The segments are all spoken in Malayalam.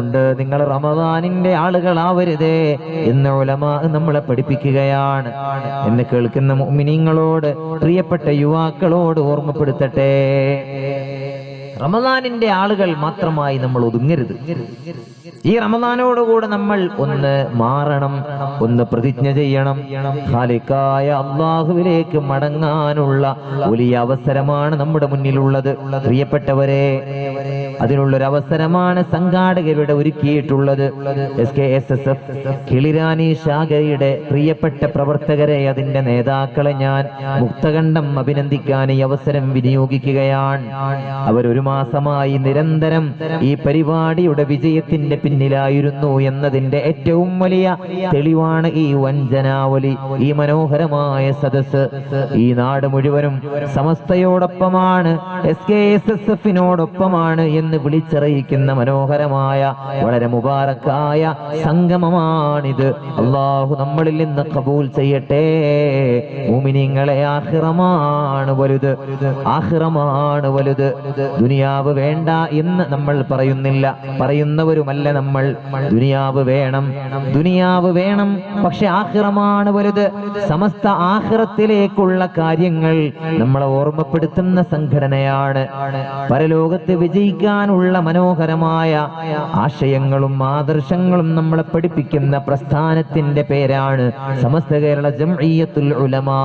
ഉണ്ട് നിങ്ങൾ റമദാനിന്റെ ആളുകളാവരുതേ എന്ന് ഉലമാ നമ്മളെ പഠിപ്പിക്കുകയാണ്. എന്ന് കേൾക്കുന്ന മുഅ്മിനീങ്ങളോട് പ്രിയപ്പെട്ട യുവാക്കളോട് ഓർമ്മപ്പെടുത്തട്ടെ. റമദാനിന്റെ ആളുകൾ മാത്രമായി നമ്മൾ ഒതുങ്ങരുത്. ഈ റമദാനോടുകൂടെ നമ്മൾ ഒന്ന് മാറണം ഒന്ന് പ്രതിജ്ഞ ചെയ്യണം. ഖാലിക്കായ അള്ളാഹുവിലേക്ക് മടങ്ങാനുള്ള വലിയ അവസരമാണ് നമ്മുടെ മുന്നിലുള്ളത്. പ്രിയപ്പെട്ടവരെ അതിനുള്ളൊരു അവസരമാണ് സംഘാടകരുടെ ഒരുക്കിയിട്ടുള്ളത്. S K S S F Kilirani ശാഖയുടെ പ്രിയപ്പെട്ട പ്രവർത്തകരെ അതിന്റെ നേതാക്കളെ ഞാൻ മുക്തകണ്ഠം അഭിനന്ദിക്കാൻ ഈ അവസരം വിനിയോഗിക്കുകയാണ്. അവരൊരു മാസമായി നിരന്തരം ഈ പരിപാടിയുടെ വിജയത്തിന്റെ പിന്നിലായിരുന്നു എന്നതിന്റെ ഏറ്റവും വലിയ തെളിവാണ് ഈ വഞ്ചനാവലി ഈ മനോഹരമായ സദസ് ഈ നാട് മുഴുവനും സമസ്തയോടൊപ്പമാണ് എസ് കെ എസ് എസ് എഫിനോടൊപ്പമാണ് എന്ന് വിളിച്ചറിയിക്കുന്ന മനോഹരമായ വളരെ മുബാറക്കായ സംഗമമാണിത്. അള്ളാഹു നമ്മളിൽ നിന്ന് കബൂൽ ചെയ്യട്ടെ. മുമിനിങ്ങളെ ആഹ്റമാണ് വലുത് ആഹ്റമാണ് വലുത്. ദുനിയാവ് വേണ്ട എന്ന് നമ്മൾ പറയുന്നില്ല. പറയുന്നവരുമല്ല നമ്മൾ. ദുനിയാവ് വേണം. ദുനിയാവ് വേണം. പക്ഷെ ആഹ്റമാണ് വലുത്. സമസ്ത ആഹ്റത്തിലേക്കുള്ള കാര്യങ്ങൾ നമ്മളെ ഓർമ്മപ്പെടുത്തുന്ന സംഘടനയാണ്. പരലോകത്ത് വിജയിക്കാനുള്ള മനോഹരമായ ആശയങ്ങളും ആദർശങ്ങളും നമ്മളെ പഠിപ്പിക്കുന്ന പ്രസ്ഥാനത്തിന്റെ പേരാണ് സമസ്ത കേരള ജംഇയ്യത്തുൽ ഉലമാ.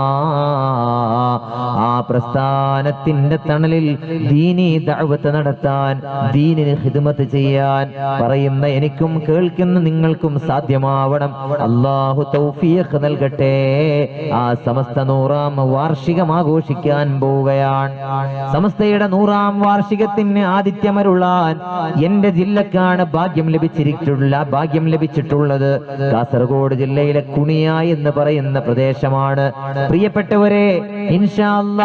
ആ പ്രസ്ഥാനത്തിന്റെ തണലിൽ ദീനി ദഅവത്ത് നടത്താൻ ദീനിന് ഹിദ്മത്ത് ചെയ്യാൻ പറയുന്ന എനിക്കും കേൾക്കുന്ന നിങ്ങൾക്കും സാധ്യമാവണം. അള്ളാഹു തൗഫീഖ് നൽകട്ടെ. ആ സമസ്ത നൂറാം വാർഷികം ആഘോഷിക്കാൻ പോവുകയാണ്. സമസ്തയുടെ നൂറാം വാർഷികത്തിന് ആദിത്യമരുളാൻ എന്റെ ജില്ലക്കാണ് ഭാഗ്യം ലഭിച്ചിരിക്കുള്ള ഭാഗ്യം ലഭിച്ചിട്ടുള്ളത്. കാസർഗോഡ് ജില്ലയിലെ കുണിയ എന്ന് പറയുന്ന പ്രദേശമാണ്. പ്രിയപ്പെട്ടവരെ ഇൻഷാല്ല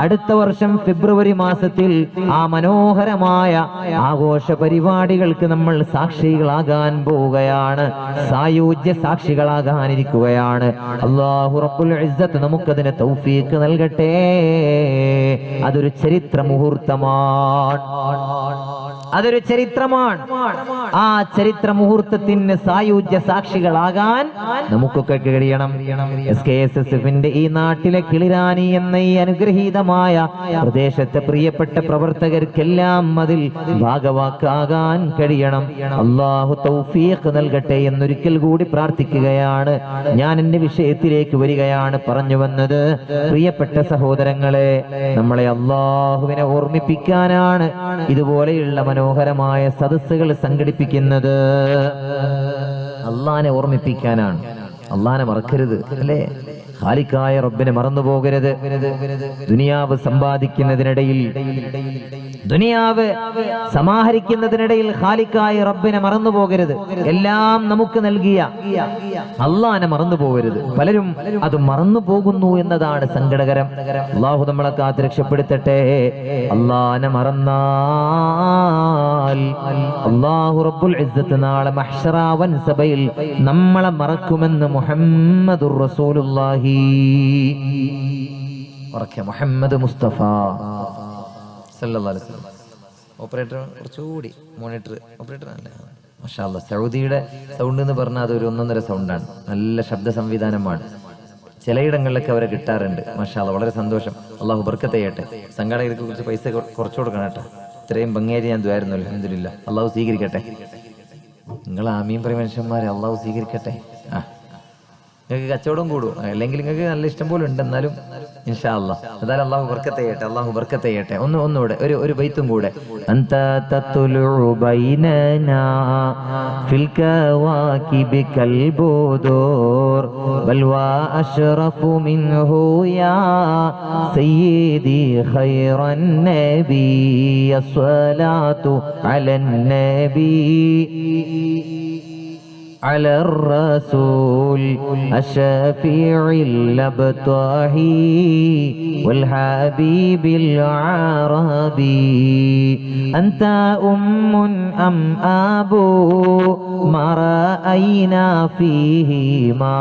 അടുത്ത വർഷം ഫെബ്രുവരി മാസത്തിൽ ആ മനോഹരമായ ആഘോഷ പരിപാടികൾക്ക് നമ്മൾ സാക്ഷികളാകാൻ പോവുകയാണ്. സായുജ്യ സാക്ഷികളാകാനിരിക്കുകയാണ്. അള്ളാഹു റബ്ബുൽ നമുക്കതിന് തൗഫീക്ക് നൽകട്ടെ. അതൊരു ചരിത്ര മുഹൂർത്തമാണ് അതൊരു ചരിത്രമാണ്. ആ ചരിത്ര മുഹൂർത്തത്തിന് സായുജ്യ സാക്ഷികളാകാൻ നമുക്കൊക്കെ കഴിയണം. എസ് കെ എസ് എസ് എഫിന്റെ ഈ നാട്ടിലെ കിളിരാനി എന്ന ഈ അനുഗ്രഹീതമായ പ്രദേശത്തെ പ്രിയപ്പെട്ട പ്രവർത്തകർക്കെല്ലാം അതിൽ ഭാഗവാക്കാകാൻ കഴിയണം. അള്ളാഹു തൗഫീഖ് നൽകട്ടെ എന്നൊരിക്കൽ കൂടി പ്രാർത്ഥിക്കുകയാണ്. ഞാൻ എന്റെ വിഷയത്തിലേക്ക് വരികയാണ് പറഞ്ഞു വന്നത്. പ്രിയപ്പെട്ട സഹോദരങ്ങളെ നമ്മളെ അള്ളാഹുവിനെ ഓർമ്മിപ്പിക്കാനാണ് ഇതുപോലെയുള്ള മനോഹരമായ സദസ്സുകൾ സംഘടിപ്പിക്കുന്നത് അള്ളാനെ ഓർമ്മിപ്പിക്കാനാണ്. അള്ളാനെ മറക്കരുത് അല്ലേ? ഖാലിക്കായ റബ്ബിനെ മറന്നു പോകരുത്. ദുനിയാവ് സമ്പാദിക്കുന്നതിനിടയിൽ ദുനിയാവ് സമാഹരിക്കുന്നതിനിടയിൽ ഖാലിക്കായ റബ്ബിനെ മറന്നു പോകരുത്. എല്ലാം നമുക്ക് നൽകിയ അള്ളാനെ മറന്നു പോകരുത്. പലരും അത് മറന്നു പോകുന്നു എന്നതാണ് സങ്കടകരം. അള്ളാഹു നമ്മളെ കാത്ത് രക്ഷപ്പെടുത്തട്ടെ. അള്ളാനെ മറന്നാൽ റബ്ബുൽ നാളെ സഭയിൽ നമ്മളെ മറക്കുമെന്ന് മുഹമ്മദുർ റസൂലുള്ളാഹി ഉറക്കെ. മുഹമ്മദ് മുസ്തഫ. ഓപ്പറേറ്റർ കുറച്ചുകൂടി മോണിറ്റർ. ഓപ്പറേറ്റർ അല്ല മഷാല്ല സൗദിയുടെ സൗണ്ട് എന്ന് പറഞ്ഞാൽ അതൊരു ഒന്നൊന്നര സൗണ്ടാണ്. നല്ല ശബ്ദ സംവിധാനമാണ്. ചിലയിടങ്ങളിലൊക്കെ അവരെ കിട്ടാറുണ്ട്. മഷാല്ല വളരെ സന്തോഷം. അള്ളാഹു ബർക്കത്തെയ്യട്ടെ സംഘാടകർക്ക് കുറച്ച് പൈസ കുറച്ചു കൊടുക്കണം കേട്ടോ. ഇത്രയും ഭംഗിയായിട്ട് ഞാൻ ദ്വാരുന്നു അലഹമില്ല അള്ളാഹു സ്വീകരിക്കട്ടെ. നിങ്ങൾ ആമീൻ പ്രമനുഷ്യന്മാരെ അള്ളാഹു സ്വീകരിക്കട്ടെ. നിങ്ങൾക്ക് കച്ചവടം കൂടും അല്ലെങ്കിൽ നിങ്ങൾക്ക് നല്ല ഇഷ്ടം പോലെ ഉണ്ട് എന്നാലും ഇൻഷാ അല്ലാ എന്തായാലും അള്ളാഹു ബർക്കത്ത് ചെയ്യട്ടെ അള്ളാഹു ബർക്കത്ത് ചെയ്യട്ടെ ഒന്ന് ഒന്നുകൂടെ ഒരു ഒരു ബൈത്തും കൂടെ അന്ത തത്തുലു ബൈനനാ ഫിൽ കവാകിബി കൽബുദൂർ ബൽ വാ അഷ്റഫു മിൻഹു യാ സയ്യിദി ഖൈറൻ നബി الصلاة على النبي على الرسول الشفيع الأبطاحي والحبيب العربي. أنت أم أم أبو ما رأينا فيهما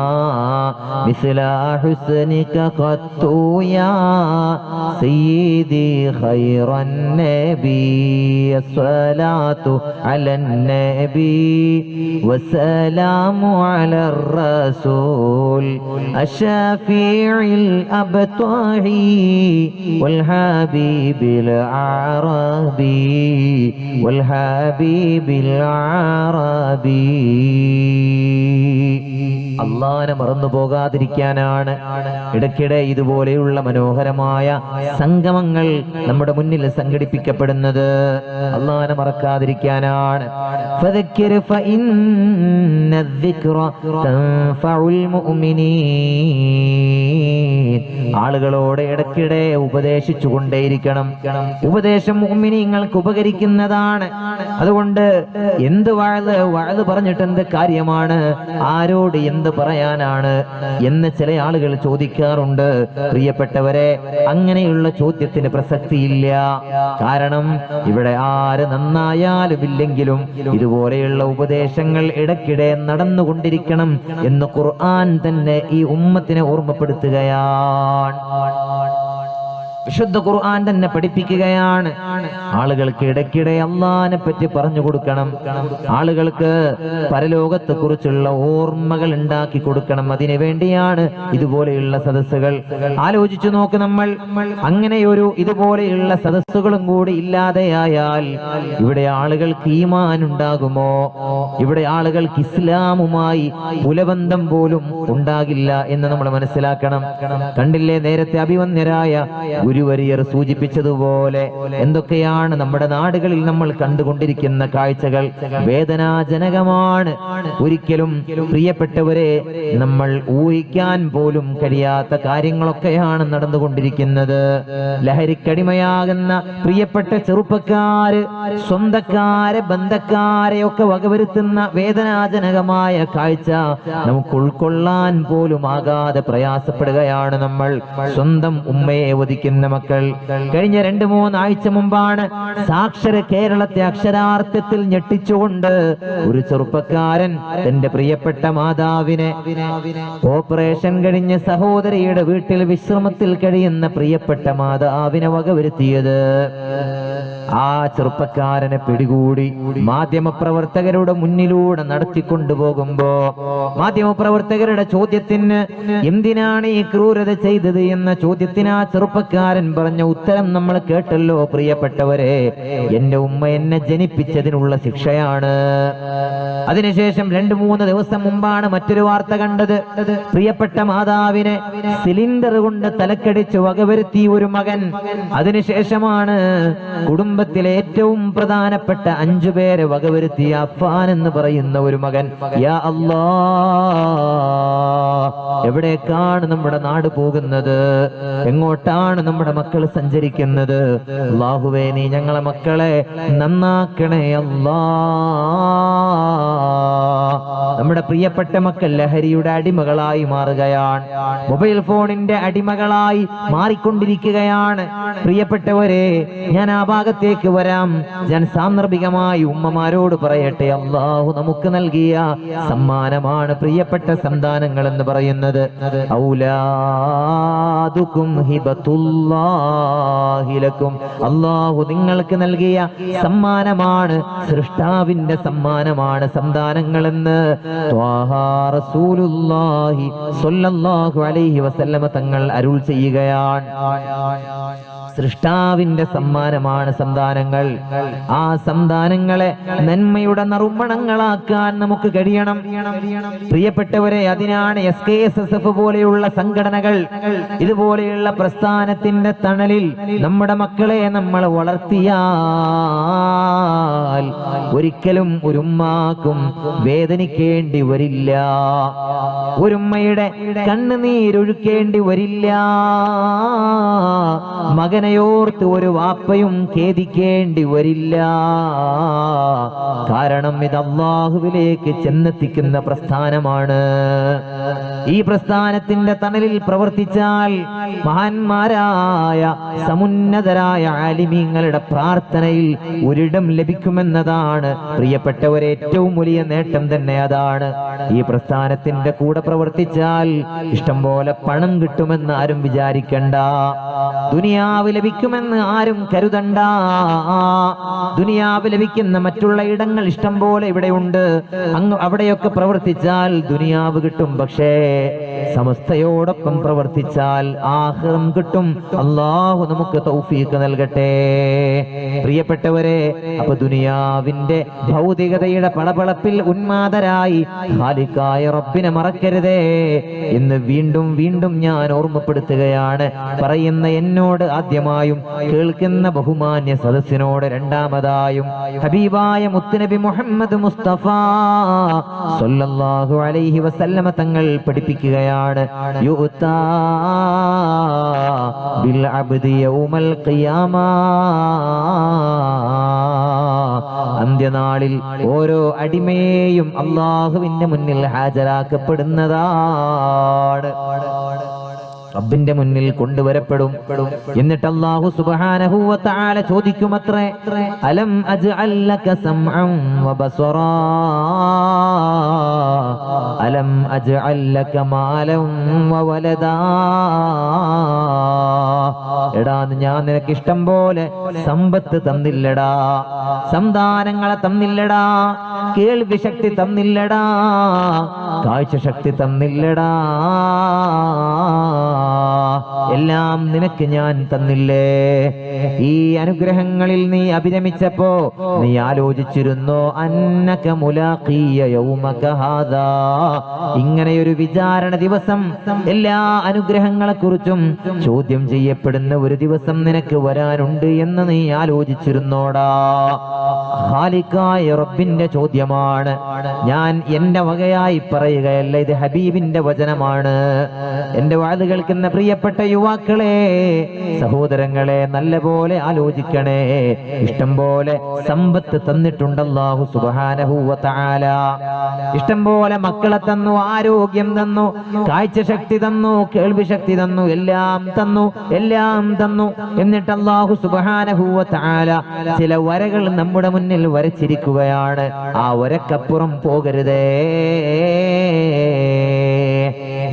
مثل حسنك قط يا سيدي خير النبي. الصلاة على النبي والسلام على الرسول الشفيع الأبطحي والحبيب العربي والحبيب العربي അള്ളാഹനെ മറന്നു പോകാതിരിക്കാനാണ്. ഇടയ്ക്കിടെ ഇതുപോലെയുള്ള മനോഹരമായ സംഗമങ്ങൾ നമ്മുടെ മുന്നിൽ സംഘടിപ്പിക്കപ്പെടുന്നത്. അള്ളാഹനെ മറക്കാതിരിക്കാനാണ്. ആളുകളോട് ഇടയ്ക്കിടെ ഉപദേശിച്ചു കൊണ്ടേയിരിക്കണം ഉപദേശം മുഅ്മിനീങ്ങൾക്ക് ഉപകരിക്കുന്നതാണ്. അതുകൊണ്ട് എന്ത് വാഴ് വാഴ് പറഞ്ഞിട്ട് എന്ത് കാര്യമാണ്? ആരോട് എന്ത് പറയാനാണ് എന്ന് ചില ആളുകൾ ചോദിക്കാറുണ്ട്. പ്രിയപ്പെട്ടവരെ അങ്ങനെയുള്ള ചോദ്യത്തിന് പ്രസക്തിയില്ല. കാരണം ഇവിടെ ആര് നന്നായാലും ഇല്ലെങ്കിലും ഇതുപോലെയുള്ള ഉപദേശങ്ങൾ ഇടയ്ക്കിടെ നടന്നുകൊണ്ടിരിക്കണം എന്ന് ഖുർആൻ തന്നെ ഈ ഉമ്മത്തിനെ ഓർമ്മപ്പെടുത്തുകയാണ്. വിശുദ്ധ ഖുർആൻ തന്നെ പഠിപ്പിക്കുകയാണ്. ആളുകൾക്ക് ഇടയ്ക്കിടെ അള്ളാനെ പറ്റി പറഞ്ഞു കൊടുക്കണം. ആളുകൾക്ക് പരലോകത്തെ കുറിച്ചുള്ള ഓർമ്മകൾ ഉണ്ടാക്കി കൊടുക്കണം. അതിനു വേണ്ടിയാണ് ഇതുപോലെയുള്ള സദസ്സുകൾ. ആലോചിച്ചു നോക്ക് നമ്മൾ. അങ്ങനെയൊരു ഇതുപോലെയുള്ള സദസ്സുകളും കൂടി ഇല്ലാതെയായാൽ ഇവിടെ ആളുകൾക്ക് ഈമാൻ ഉണ്ടാകുമോ? ഇവിടെ ആളുകൾക്ക് ഇസ്ലാമുമായി പുലബന്ധം പോലും ഉണ്ടാകില്ല എന്ന് നമ്മൾ മനസ്സിലാക്കണം. കണ്ടില്ലേ നേരത്തെ അഭിവന്യരായ ഗുരുവരിയർ സൂചിപ്പിച്ചതുപോലെ എന്തൊക്കെയാണ് നമ്മുടെ നാടുകളിൽ നമ്മൾ കണ്ടുകൊണ്ടിരിക്കുന്ന കാഴ്ചകൾ? വേദനാജനകമാണ്. ഒരിക്കലും പ്രിയപ്പെട്ടവരെ നമ്മൾ ഊഹിക്കാൻ പോലും കഴിയാത്ത കാര്യങ്ങളൊക്കെയാണ് നടന്നുകൊണ്ടിരിക്കുന്നത്. ലഹരിക്കടിമയാകുന്ന പ്രിയപ്പെട്ട ചെറുപ്പക്കാര് സ്വന്തക്കാരെ ബന്ധക്കാരെ ഒക്കെ വകവരുത്തുന്ന വേദനാജനകമായ കാഴ്ച നമുക്ക് ഉൾക്കൊള്ളാൻ പോലും ആകാതെ പ്രയാസപ്പെടുകയാണ് നമ്മൾ. സ്വന്തം ഉമ്മയെ വധിക്കുന്ന മക്കൾ കഴിഞ്ഞ രണ്ട് മൂന്നാഴ്ച മുമ്പാണ് സാക്ഷര കേരളത്തെ അക്ഷരാർത്ഥത്തിൽ ഞെട്ടിച്ചുകൊണ്ട് ഒരു ചെറുപ്പക്കാരൻ തന്റെ പ്രിയപ്പെട്ട മാതാവിനെ ഓപ്പറേഷൻ കഴിഞ്ഞ സഹോദരിയുടെ വീട്ടിൽ വിശ്രമത്തിൽ കഴിയുന്ന പ്രിയപ്പെട്ട മാതാവിനെ വകവരുത്തിയത്. ആ ചെറുപ്പക്കാരനെ പിടികൂടി മാധ്യമപ്രവർത്തകരുടെ മുന്നിലൂടെ നടത്തിക്കൊണ്ടു നടത്തിക്കൊണ്ടുപോകുമ്പോ മാധ്യമപ്രവർത്തകരുടെ ചോദ്യത്തിന് എന്തിനാണ് ഈ ക്രൂരത ചെയ്തത് എന്ന ചോദ്യത്തിന് ആ ചെറുപ്പക്കാരൻ പറഞ്ഞ ഉത്തരം നമ്മൾ കേട്ടല്ലോ പ്രിയപ്പെട്ടവരെ. എന്റെ ഉമ്മ എന്നെ ജനിപ്പിച്ചതിനുള്ള ശിക്ഷയാണ്. അതിനുശേഷം രണ്ടു മൂന്ന് ദിവസം മുമ്പാണ് മറ്റൊരു വാർത്ത കണ്ടത്. പ്രിയപ്പെട്ട മാതാവിനെ സിലിണ്ടർ കൊണ്ട് തലക്കടിച്ച് വകവരുത്തി ഒരു മകൻ. അതിനുശേഷമാണ് കുടുംബത്തിലെ ഏറ്റവും പ്രധാനപ്പെട്ട അഞ്ചു പേരെ വകവരുത്തിയ അഫാൻ എന്ന് പറയുന്ന ഒരു മകൻ. യാ അല്ലാ എവിടേക്കാണ് നമ്മുടെ നാട് പോകുന്നത്? എങ്ങോട്ടാണ് നമ്മുടെ മക്കൾ സഞ്ചരിക്കുന്നത്? അള്ളാഹുവേ നീ ഞങ്ങളെ മക്കളെ നന്നാക്കണേ അല്ലാ. നമ്മുടെ പ്രിയപ്പെട്ട മക്കൾ ലഹരിയുടെ അടിമകളായി മാറുകയാണ്. മൊബൈൽ ഫോണിന്റെ അടിമകളായി മാറിക്കൊണ്ടിരിക്കുകയാണ്. പ്രിയപ്പെട്ടവരെ ഞാൻ ആ ഭാഗത്തേക്ക് വരാം. ഞാൻ സാന്ദർഭികമായി ഉമ്മമാരോട് പറയട്ടെ. അള്ളാഹു നമുക്ക് നൽകിയ സമ്മാനമാണ് പ്രിയപ്പെട്ട സന്താനങ്ങൾ എന്ന് പറയുന്നത്. അള്ളാഹു നിങ്ങൾക്ക് നൽകിയ സമ്മാനമാണ് സൃഷ്ടാവിന്റെ സമ്മാനമാണ് സന്താനങ്ങൾ എന്ന്. തങ്ങൾ അരുൾ ചെയ്യുകയാണ്. സൃഷ്ടാവിന്റെ സമ്മാനമാണ് സന്താനങ്ങൾ. ആ സന്താനങ്ങളെ നന്മയുടെ നറുമണങ്ങളാക്കാൻ നമുക്ക് കഴിയണം. പ്രിയപ്പെട്ടവരെ അതിനാണ് S K S S F പോലെയുള്ള സംഘടനകൾ ഇതുപോലെയുള്ള പ്രസ്ഥാനത്തിന്റെ തണലിൽ നമ്മുടെ മക്കളെ നമ്മൾ വളർത്തിയാൽ ഒരിക്കലും ഒരു ഉമ്മാക്കും വേദനിക്കേണ്ടി വരില്ല. ഒരുമ്മയുടെ കണ്ണുനീരൊഴുക്കേണ്ടി വരില്ല. മകൻ അങ്ങനെയോർത്ത് ഒരു വാപ്പയും ഖേദിക്കേണ്ടി വരില്ല. കാരണം ഇത് അള്ളാഹുവിലേക്ക് ചെന്നെത്തിക്കുന്ന പ്രസ്ഥാനമാണ്. ഈ പ്രസ്ഥാനത്തിന്റെ തണലിൽ പ്രവർത്തിച്ചാൽ മഹാന്മാരായ സമുന്നതരായ ആലിമീങ്ങളുടെ പ്രാർത്ഥനയിൽ ഒരിടം ലഭിക്കുമെന്നതാണ് പ്രിയപ്പെട്ടവരെ ഏറ്റവും വലിയ നേട്ടം തന്നെ അതാണ്. ഈ പ്രസ്ഥാനത്തിന്റെ കൂടെ പ്രവർത്തിച്ചാൽ ഇഷ്ടം പോലെ പണം കിട്ടുമെന്ന് ആരും വിചാരിക്കണ്ട. ദുനിയാവ് ലഭിക്കുമെന്ന് ആരും കരുതണ്ട. ദുനിയാവ് ലഭിക്കുന്ന മറ്റുള്ള ഇടങ്ങൾ ഇഷ്ടം പോലെ ഇവിടെ ഉണ്ട്. അങ്ങ് അവിടെയൊക്കെ പ്രവർത്തിച്ചാൽ ദുനിയാവ് കിട്ടും. പക്ഷേ സമസ്തയോടൊപ്പം പ്രവർത്തിച്ചാൽ ആഹ്റം കിട്ടും. അള്ളാഹു നമുക്ക് തൗഫീക്ക് നൽകട്ടെ. പ്രിയപ്പെട്ടവരെ അപ്പൊ ദുനിയാവിന്റെ ഭൗതികതയുടെ പളപളപ്പിൽ ഉന്മാദരായി ഹാലിക്കായ റബ്ബിനെ മറക്കരുതേ എന്ന് വീണ്ടും വീണ്ടും ഞാൻ ഓർമ്മപ്പെടുത്തുകയാണ്. പറയുന്ന എന്നോട് ആദ്യമായും കേൾക്കുന്ന ബഹുമാന്യ സദസ്സിനോട് രണ്ടാമതായും ഹബീബായ മുത്തുനബി മുഹമ്മദ് മുസ്തഫ സല്ലല്ലാഹു അലൈഹി വസല്ലമ തങ്ങൾ പഠിപ്പിക്കുകയാണ്. ബിൽ അബ്ദി യൗമൽ അന്ത്യനാളിൽ ഓരോ അടിമയെയും അള്ളാഹുവിന്റെ മുന്നിൽ ഹാജരാക്കപ്പെടുന്നതാണ്. റബ്ബിന്റെ മുന്നിൽ കൊണ്ടുവരപ്പെടും. എന്നിട്ട് അല്ലാഹു സുബ്ഹാനഹു വ തആല ചോദിക്കുമത്രേ അലം അജ് ലക സംഅൻ വ ബസറാ? അലം അജ് ലക മാലൻ വ വലദാ? എടാ ഞാൻ നിനക്ക് ഇഷ്ടം പോലെ സമ്പത്ത് തന്നില്ലടാ സന്താനങ്ങളെ തന്നില്ലടാ കേൾവി ശക്തി തന്നില്ലടാ കാഴ്ച ശക്തി തന്നില്ലടാ. എല്ലാം നിനക്ക് ഞാൻ തന്നില്ലേ? ഈ അനുഗ്രഹങ്ങളിൽ നീ അഭിരമിച്ചപ്പോ നീ ആലോചിച്ചിരുന്നു? അന്നക ഇങ്ങനെയൊരു വിചാരണ ദിവസം എല്ലാ അനുഗ്രഹങ്ങളെ കുറിച്ചും ചോദ്യം ചെയ്യപ്പെടുന്ന ഒരു ദിവസം നിനക്ക് വരാനുണ്ട് എന്ന് നീ ആലോചിച്ചിരുന്നോടാ. റബ്ബിന്റെ ചോദ്യമാണ്. ഞാൻ എന്റെ വകയായി പറയുകയല്ല ഇത് ഹബീബിന്റെ വചനമാണ്. എന്റെ വാത് കേൾക്കുന്ന പ്രിയപ്പെട്ട യുവാക്കളെ സഹോദരങ്ങളെ നല്ലപോലെ ആലോചിക്കണേ. ഇഷ്ടം പോലെ സമ്പത്ത് തന്നിട്ടുണ്ട് അല്ലാഹു സുബ്ഹാനഹു ഇഷ്ടം പോലെ മക്കളെ തന്നു ആരോഗ്യം തന്നു കാഴ്ച ശക്തി തന്നു കേൾവി ശക്തി തന്നു എല്ലാം തന്നു എല്ലാം തന്നു എന്നിട്ട് അല്ലാഹു സുബ്ഹാനഹു ചില വരകൾ നമ്മുടെ മുന്നിൽ വരച്ചിരിക്കുകയാണ്. ആ വരക്കപ്പുറം പോകരുതേ.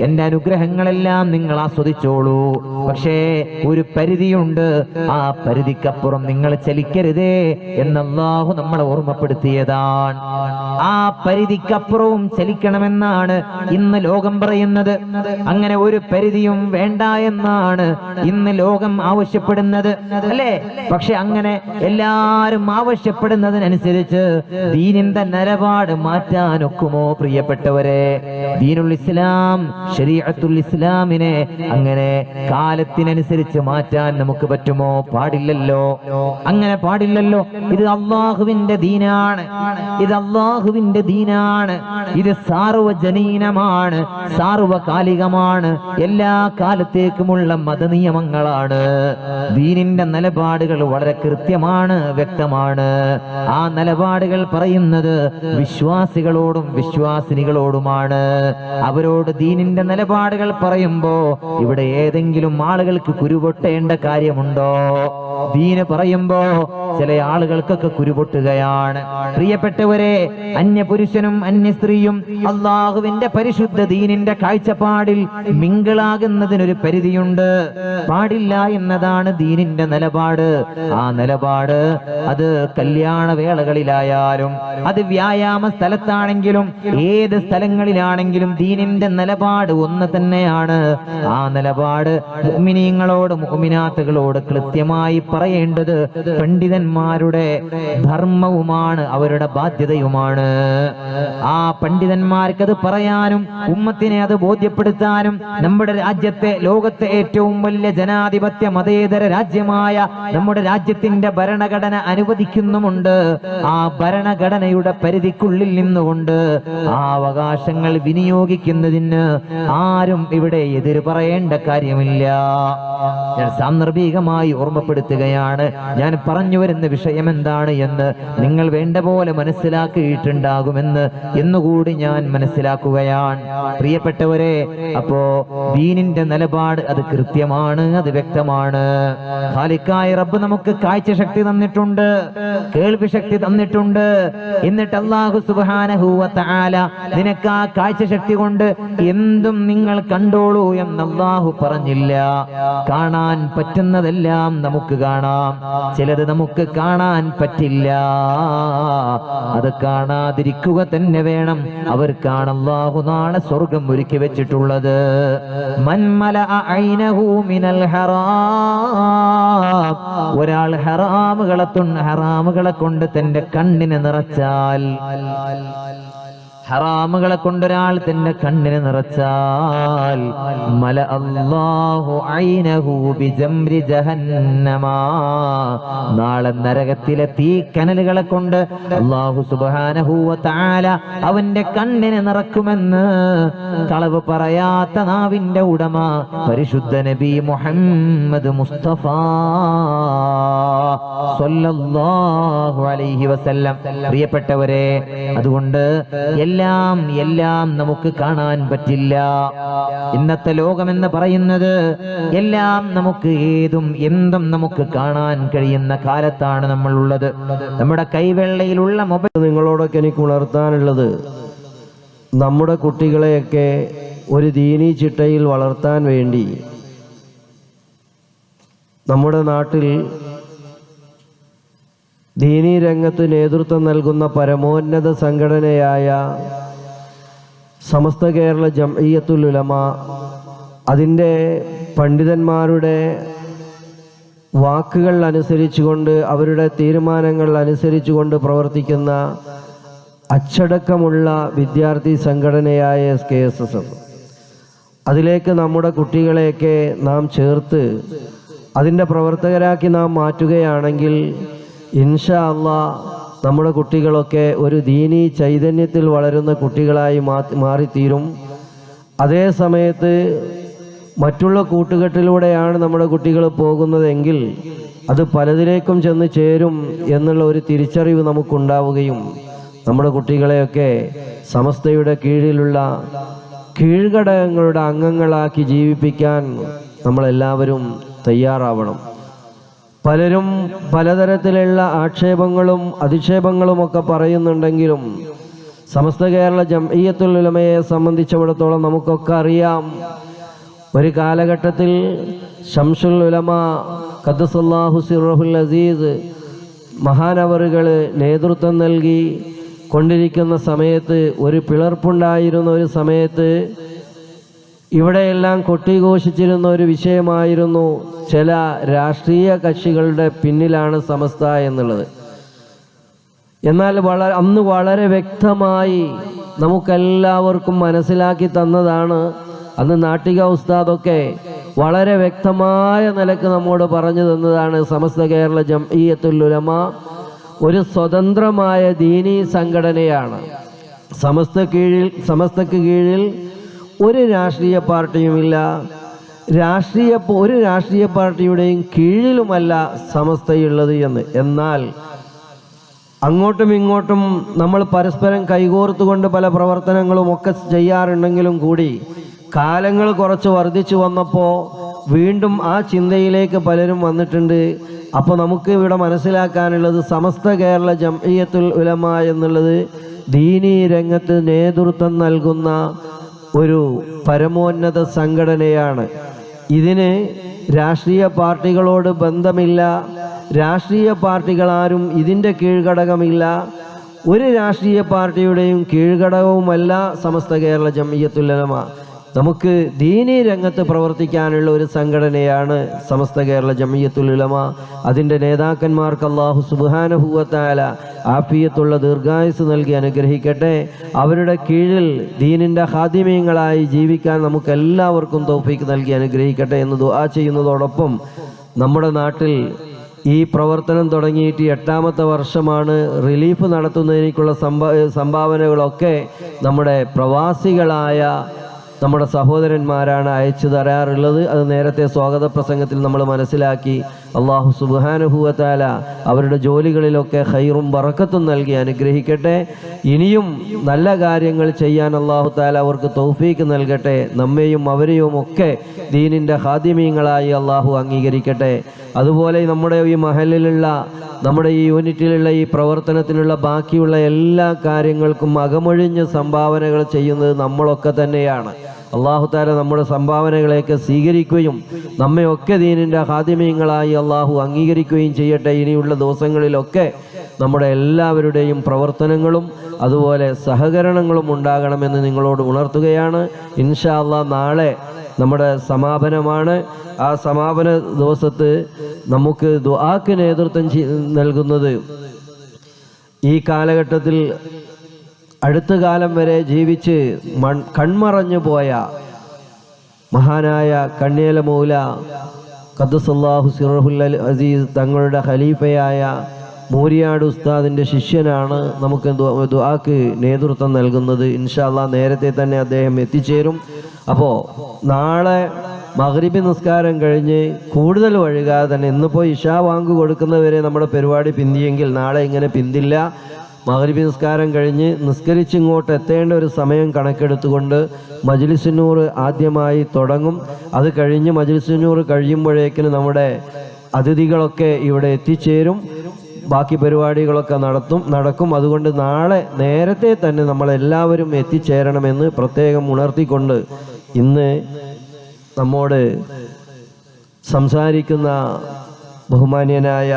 എന്റെ അനുഗ്രഹങ്ങളെല്ലാം നിങ്ങൾ ആസ്വദിച്ചോളൂ. പക്ഷേ ഒരു പരിധിയുണ്ട്. ആ പരിധിക്കപ്പുറം നിങ്ങൾ ചലിക്കരുതേ എന്നല്ലാഹു നമ്മളെ ഓർമ്മപ്പെടുത്തിയതാണ്. ആ പരിധിക്കപ്പുറവും ചലിക്കണമെന്നാണ് ഇന്ന് ലോകം പറയുന്നത്. അങ്ങനെ ഒരു പരിധിയും വേണ്ട എന്നാണ് ഇന്ന് ലോകം ആവശ്യപ്പെടുന്നത്. അല്ലേ? പക്ഷെ അങ്ങനെ എല്ലാരും ആവശ്യപ്പെടുന്നതിനനുസരിച്ച് ദീനിന്റെ നിലപാട് മാറ്റാനൊക്കുമോ പ്രിയപ്പെട്ടവരെ? ദീനുൽ ഇസ്ലാം ശരീഅത്തുൽ ഇസ്ലാമിനെ അങ്ങനെ കാലത്തിനനുസരിച്ച് മാറ്റാൻ നമുക്ക് പറ്റുമോ? പാടില്ലല്ലോ. അങ്ങനെ പാടില്ലല്ലോ. ഇത് അള്ളാഹുവിന്റെ ദീനാണ്. ഇത് അള്ളാഹുവിന്റെ ദീനാണ്. ഇത് സാർവജനീനമാണ്. സാർവകാലികമാണ്. എല്ലാ കാലത്തേക്കുമുള്ള മതനിയമങ്ങളാണ്. ദീനിന്റെ നിലപാടുകൾ വളരെ കൃത്യമാണ് വ്യക്തമാണ്. ആ നിലപാടുകൾ പറയുന്നത് വിശ്വാസികളോടും വിശ്വാസിനികളോടുമാണ്. അവരോട് ദീനിന്റെ നിലപാടുകൾ പറയുമ്പോ ഇവിടെ ഏതെങ്കിലും ആളുകൾക്ക് കുരുപൊട്ടേണ്ട കാര്യമുണ്ടോ? ദീന് പറയുമ്പോ ചില ആളുകൾക്കൊക്കെ കുരുപൊട്ടുകയാണ്. പ്രിയപ്പെട്ടവരെ അന്യ പുരുഷനും അന്യ സ്ത്രീയും അള്ളാഹുവിന്റെ പരിശുദ്ധ ദീനിന്റെ കാഴ്ചപ്പാടിൽ മിങ്കിളാകുന്നതിനൊരു പരിധിയുണ്ട്. പാടില്ല എന്നതാണ് ദീനിന്റെ നിലപാട്. ആ നിലപാട് അത് കല്യാണ വേളകളിലായാലും അത് വ്യായാമ സ്ഥലത്താണെങ്കിലും ഏത് സ്ഥലങ്ങളിലാണെങ്കിലും ദീനിന്റെ നിലപാട് ഒന്ന് തന്നെയാണ്. ആ നിലപാട് മുഹ്മിനീങ്ങളോട് മുഹ്മിനാത്തുകളോട് കൃത്യമായി പറയേണ്ടത് പണ്ഡിതന്മാരുടെ ധർമ്മവുമാണ് അവരുടെ ബാധ്യതയുമാണ്. ആ പണ്ഡിതന്മാർക്ക് അത് പറയാനും ഉമ്മത്തിനെ അത് ബോധ്യപ്പെടുത്താനും നമ്മുടെ രാജ്യത്തെ ലോകത്തെ ഏറ്റവും വലിയ ജനാധിപത്യ മതേതര രാജ്യമായ നമ്മുടെ രാജ്യത്തിന്റെ ഭരണഘടന അനുവദിക്കുന്നുമുണ്ട്. ആ ഭരണഘടനയുടെ പരിധിക്കുള്ളിൽ നിന്നുകൊണ്ട് ആ അവകാശങ്ങൾ വിനിയോഗിക്കുന്നതിന് ആരും ഇവിടെ എതിര് പറയേണ്ട കാര്യമില്ല. ഞാൻ സാന്ദർഭികമായി ഓർമ്മപ്പെടുത്തുകയാണ് ഞാൻ പറഞ്ഞു വരുന്ന വിഷയം എന്താണ് എന്ന് നിങ്ങൾ വേണ്ട പോലെ മനസ്സിലാക്കിയിട്ടുണ്ടാകുമെന്ന് എന്നുകൂടി ഞാൻ മനസ്സിലാക്കുകയാണ്. പ്രിയപ്പെട്ടവരെ അപ്പോ ദീനിന്റെ നിലപാട് അത് കൃത്യമാണ് അത് വ്യക്തമാണ്. ഖാലിക്കായ റബ്ബ് നമുക്ക് കാഴ്ച ശക്തി തന്നിട്ടുണ്ട് കേൾവി ശക്തി തന്നിട്ടുണ്ട്. എന്നിട്ട് അള്ളാഹു തആല നിനക്ക് ആ കാഴ്ച ശക്തി കൊണ്ട് എന്തും നിങ്ങൾ കണ്ടോളൂ എന്ന് അള്ളാഹു പറഞ്ഞില്ല. കാണാൻ പറ്റുന്നതെല്ലാം നമുക്ക് കാണാം. ചിലത് നമുക്ക് കാണാൻ പറ്റില്ല. അത് കാണാതിരിക്കുക തന്നെ വേണം. അവർക്കാണ് അള്ളാഹു നാളെ സ്വർഗം ഒരുക്കി വെച്ചിട്ടുള്ളത്. മന്മല മിനൽ ഹറാം. ഒരാൾ ഹറാമുകളെ ഹറാമുകളെ കൊണ്ട് തന്റെ കണ്ണിനെ നിറച്ചാൽ ഹറാമുകളെ കൊണ്ടൊരാൾ തന്റെ കണ്ണിന് നിറച്ചാൽ മല നാളെ നരകത്തിലെ തീ കനലുകളെ കൊണ്ട് അള്ളാഹു തആല അവന്റെ കണ്ണിന് നിറക്കുമെന്ന് കളവ് പറയാത്ത നാവിന്റെ ഉടമ പരിശുദ്ധ നബി മുഹമ്മദ് മുസ്തഫ സ്വല്ലല്ലാഹു അലൈഹി വസല്ലം. പ്രിയപ്പെട്ടവരെ അതുകൊണ്ട് എല്ലാം എല്ലാം എല്ലാം നമുക്ക് കാണാൻ പറ്റില്ല. ഇന്നത്തെ ലോകമെന്ന് പറയുന്നത് എല്ലാം നമുക്ക് ഏതും എന്തും നമുക്ക് കാണാൻ കഴിയുന്ന കാലത്താണ് നമ്മൾ ഉള്ളത് നമ്മുടെ കൈവെള്ളയിലുള്ള മൊബൈൽ നിങ്ങളോടൊക്കെ എനിക്ക് ഉണർത്താനുള്ളത്. നമ്മുടെ കുട്ടികളെയൊക്കെ ഒരു ദീനി ചിട്ടയിൽ വളർത്താൻ വേണ്ടി നമ്മുടെ നാട്ടിൽ ദീനീ രംഗത്ത് നേതൃത്വം നൽകുന്ന പരമോന്നത സംഘടനയായ സമസ്ത കേരള ജംഇയ്യത്തുൽ ഉലമ അതിന്റെ പണ്ഡിതന്മാരുടെ വാക്കുകൾ അനുസരിച്ചുകൊണ്ട് അവരുടെ തീരുമാനങ്ങൾ അനുസരിച്ചുകൊണ്ട് പ്രവർത്തിക്കുന്ന അച്ചടക്കമുള്ള വിദ്യാർത്ഥി സംഘടനയായ S K S S F അതിലേക്ക് നമ്മുടെ കുട്ടികളെയൊക്കെ നാം ചേർത്ത് അതിന്റെ പ്രവർത്തകരാക്കി നാം മാറ്റുകയാണെങ്കിൽ ഇൻഷാ അള്ളാ നമ്മുടെ കുട്ടികളൊക്കെ ഒരു ദീനി ചൈതന്യത്തിൽ വളരുന്ന കുട്ടികളായി മാറിത്തീരും. അതേ സമയത്ത് മറ്റുള്ള കൂട്ടുകെട്ടിലൂടെയാണ് നമ്മുടെ കുട്ടികൾ പോകുന്നതെങ്കിൽ അത് പലതിലേക്കും ചെന്ന് ചേരും എന്നുള്ള ഒരു തിരിച്ചറിവ് നമുക്കുണ്ടാവുകയും നമ്മുടെ കുട്ടികളെയൊക്കെ സമസ്തയുടെ കീഴിലുള്ള കീഴ്ഘടകങ്ങളുടെ അംഗങ്ങളാക്കി ജീവിപ്പിക്കാൻ നമ്മളെല്ലാവരും തയ്യാറാവണം. പലരും പലതരത്തിലുള്ള ആക്ഷേപങ്ങളും അധിക്ഷേപങ്ങളുമൊക്കെ പറയുന്നുണ്ടെങ്കിലും സമസ്ത കേരള ജംഇയത്തുൽ ഉലമയെ സംബന്ധിച്ചിടത്തോളം നമുക്കൊക്കെ അറിയാം. ഒരു കാലഘട്ടത്തിൽ ഷംസുൽ ഉലമ ഖദ്സല്ലാഹു സിറഹുൽ അസീസ് മഹാനവറുകൾ നേതൃത്വം നൽകി കൊണ്ടിരിക്കുന്ന സമയത്ത് ഒരു പിളർപ്പുണ്ടായിരുന്ന ഒരു സമയത്ത് ഇവിടെയെല്ലാം കൊട്ടിഘോഷിച്ചിരുന്ന ഒരു വിഷയമായിരുന്നു ചില രാഷ്ട്രീയ കക്ഷികളുടെ പിന്നിലാണ് സമസ്ത എന്നുള്ളത്. എന്നാൽ വളരെ അന്ന് വളരെ വ്യക്തമായി നമുക്കെല്ലാവർക്കും മനസ്സിലാക്കി തന്നതാണ് അന്ന് നാട്ടിക ഉസ്താദൊക്കെ വളരെ വ്യക്തമായ നിലയ്ക്ക് നമ്മോട് പറഞ്ഞു തന്നതാണ് സമസ്ത കേരള ജംഇയ്യത്തുൽ ഉലമ ഒരു സ്വതന്ത്രമായ ദീനീ സംഘടനയാണ്. സമസ്ത കീഴിൽ സമസ്തക്ക് കീഴിൽ ഒരു രാഷ്ട്രീയ പാർട്ടിയുമില്ല. രാഷ്ട്രീയ ഒരു രാഷ്ട്രീയ പാർട്ടിയുടെയും കീഴിലുമല്ല സമസ്തയുള്ളത് എന്ന്. എന്നാൽ അങ്ങോട്ടും ഇങ്ങോട്ടും നമ്മൾ പരസ്പരം കൈകോർത്തുകൊണ്ട് പല പ്രവർത്തനങ്ങളും ഒക്കെ ചെയ്യാറുണ്ടെങ്കിലും കൂടി കാലങ്ങൾ കുറച്ച് വർദ്ധിച്ചു വന്നപ്പോൾ വീണ്ടും ആ ചിന്തയിലേക്ക് പലരും വന്നിട്ടുണ്ട്. അപ്പോൾ നമുക്ക് ഇവിടെ മനസ്സിലാക്കാനുള്ളത് സമസ്ത കേരള ജംഇയത്തുൽ ഉലമ എന്നുള്ളത് ദീനീ രംഗത്ത് നേതൃത്വം നൽകുന്ന ഒരു പരമോന്നത സംഘടനയാണ്. ഇതിന് രാഷ്ട്രീയ പാർട്ടികളോട് ബന്ധമില്ല. രാഷ്ട്രീയ പാർട്ടികളാരും ഇതിന്റെ കീഴ്ഘടകമില്ല. ഒരു രാഷ്ട്രീയ പാർട്ടിയുടെയും കീഴ്ഘടകവുമല്ല സമസ്ത കേരള ജംഇയ്യത്തുലമ നമുക്ക് ദീനീ രംഗത്ത് പ്രവർത്തിക്കാനുള്ള ഒരു സംഘടനയാണ് സമസ്ത കേരള ജമിയത്തുൽ ഉലമ. അതിന്റെ നേതാക്കന്മാർക്ക് അള്ളാഹു സുബാനഹുവത്തായ ആഫിയത്തുള്ള ദീർഘായുസ് നൽകി അനുഗ്രഹിക്കട്ടെ. അവരുടെ കീഴിൽ ദീനിന്റെ ഹാദിമ്യങ്ങളായി ജീവിക്കാൻ നമുക്ക് എല്ലാവർക്കും തൗഫീക്ക് നൽകി അനുഗ്രഹിക്കട്ടെ എന്ന് ദുആ ചെയ്യുന്നതോടൊപ്പം നമ്മുടെ നാട്ടിൽ ഈ പ്രവർത്തനം തുടങ്ങിയിട്ട് എട്ടാമത്തെ വർഷമാണ്. റിലീഫ് നടത്തുന്നതിനേക്കുള്ള സംഭാ സംഭാവനകളൊക്കെ നമ്മുടെ പ്രവാസികളായ നമ്മുടെ സഹോദരന്മാരാണ് അയച്ചു തരാറുള്ളത്. അത് നേരത്തെ സ്വാഗത പ്രസംഗത്തിൽ നമ്മൾ മനസ്സിലാക്കി. അള്ളാഹു സുബാനുഭൂവത്താല അവരുടെ ജോലികളിലൊക്കെ ഹൈറും വറക്കത്തും നൽകി അനുഗ്രഹിക്കട്ടെ. ഇനിയും നല്ല കാര്യങ്ങൾ ചെയ്യാൻ അള്ളാഹു താല അവർക്ക് തൗഫീക്ക് നൽകട്ടെ. നമ്മെയും അവരെയും ഒക്കെ ദീനിന്റെ ഹാദിമീങ്ങളായി അള്ളാഹു അംഗീകരിക്കട്ടെ. അതുപോലെ നമ്മുടെ ഈ മഹലിലുള്ള നമ്മുടെ ഈ യൂണിറ്റിലുള്ള ഈ പ്രവർത്തനത്തിനുള്ള ബാക്കിയുള്ള എല്ലാ കാര്യങ്ങൾക്കും അകമൊഴിഞ്ഞ് സംഭാവനകൾ ചെയ്യുന്നത് നമ്മളൊക്കെ തന്നെയാണ്. അള്ളാഹു താല നമ്മുടെ സംഭാവനകളെയൊക്കെ സ്വീകരിക്കുകയും നമ്മയൊക്കെ ദീനിന്റെ ഹാദിമ്യങ്ങളായി അള്ളാഹു അംഗീകരിക്കുകയും ചെയ്യട്ടെ. ഇനിയുള്ള ദിവസങ്ങളിലൊക്കെ നമ്മുടെ എല്ലാവരുടെയും പ്രവർത്തനങ്ങളും അതുപോലെ സഹകരണങ്ങളും ഉണ്ടാകണമെന്ന് നിങ്ങളോട് ഉണർത്തുകയാണ്. ഇൻഷാ നാളെ നമ്മുടെ സമാപനമാണ്. ആ സമാപന ദിവസത്ത് നമുക്ക് ദുആക്ക് നേതൃത്വം നൽകുന്നത് ഈ കാലഘട്ടത്തിൽ അടുത്ത കാലം വരെ ജീവിച്ച് മൺ കൺമറഞ്ഞു പോയ മഹാനായ കണ്ണിയല മൗല ഖദ്ദസല്ലാഹു സിറഹുൽ അസീസ് തങ്ങളുടെ ഖലീഫയായ മൂരിയാട് ഉസ്താദിന്റെ ശിഷ്യനാണ് നമുക്ക് ദുആക്ക് നേതൃത്വം നൽകുന്നത്. ഇൻഷാല്ലാ നേരത്തെ തന്നെ അദ്ദേഹം എത്തിച്ചേരും. അപ്പോൾ നാളെ മഗ്രിബി നിസ്കാരം കഴിഞ്ഞ് കൂടുതൽ വഴുകാതെ തന്നെ ഇന്നിപ്പോൾ ഇഷാ വാങ്ക് കൊടുക്കുന്നവരെ നമ്മുടെ പരിപാടി പിന്തിയെങ്കിൽ നാളെ ഇങ്ങനെ പിന്തില്ല. മഗ്രിബി നിസ്കാരം കഴിഞ്ഞ് നിസ്കരിച്ച് ഇങ്ങോട്ട് എത്തേണ്ട ഒരു സമയം കണക്കെടുത്തുകൊണ്ട് മജ്ലിസിനൂർ ആദ്യമായി തുടങ്ങും. അത് കഴിഞ്ഞ് മജ്ലിസിനൂർ കഴിയുമ്പോഴേക്കിന് നമ്മുടെ അതിഥികളൊക്കെ ഇവിടെ എത്തിച്ചേരും. ബാക്കി പരിപാടികളൊക്കെ നടത്തും. നടക്കും. അതുകൊണ്ട് നാളെ നേരത്തെ തന്നെ നമ്മളെല്ലാവരും എത്തിച്ചേരണമെന്ന് പ്രത്യേകം ഉണർത്തിക്കൊണ്ട് ഇന്ന് നമ്മോട് സംസാരിക്കുന്ന ബഹുമാന്യനായ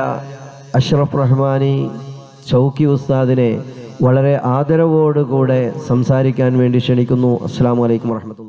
അഷ്റഫ് റഹ്മാനി ചൗക്കി ഉസ്താദിനെ വളരെ ആദരവോടുകൂടെ സംസാരിക്കാൻ വേണ്ടി ക്ഷണിക്കുന്നു. അസ്സാം വലൈക്കും വർഹമത്തുള്ള